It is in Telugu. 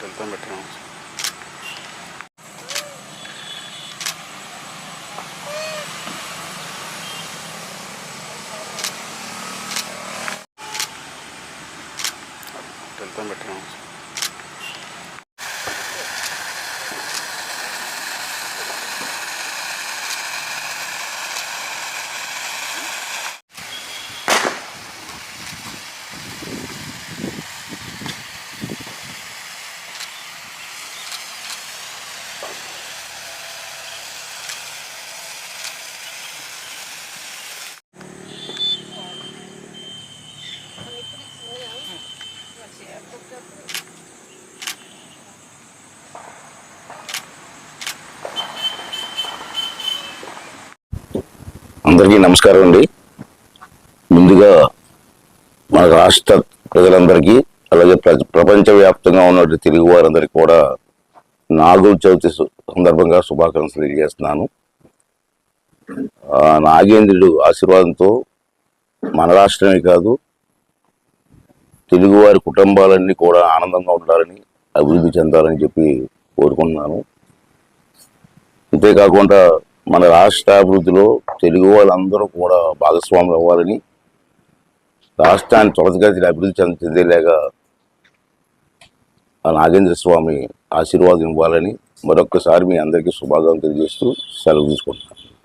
వెళ్తాం పెట్టినాం వెళ్తాం పెట్టినాం అందరికీ నమస్కారం అండి. ముందుగా మన రాష్ట్ర ప్రజలందరికీ అలాగే ప్ర- ప్రపంచవ్యాప్తంగా ఉన్నటువంటి తెలుగు వారందరికీ కూడా నాగుల చవితి సందర్భంగా శుభాకాంక్షలు తెలియజేస్తున్నాను. నాగేంద్రుడు ఆశీర్వాదంతో మన రాష్ట్రమే కాదు తెలుగువారి కుటుంబాలన్నీ కూడా ఆనందంగా ఉండాలని అభివృద్ధి చెందాలని చెప్పి కోరుకుంటున్నాను. అంతేకాకుండా మన రాష్ట్ర అభివృద్ధిలో తెలుగు వాళ్ళందరూ కూడా భాగస్వాములు అవ్వాలని రాష్ట్రాన్ని త్వరతగతిని అభివృద్ధి చెంద చెందేలాగా నాగేంద్ర స్వామి ఆశీర్వాదం ఇవ్వాలని మరొక్కసారి మీ అందరికీ శుభాకాంక్షలు తెలియజేస్తూ సెలవు తీసుకుంటున్నాను.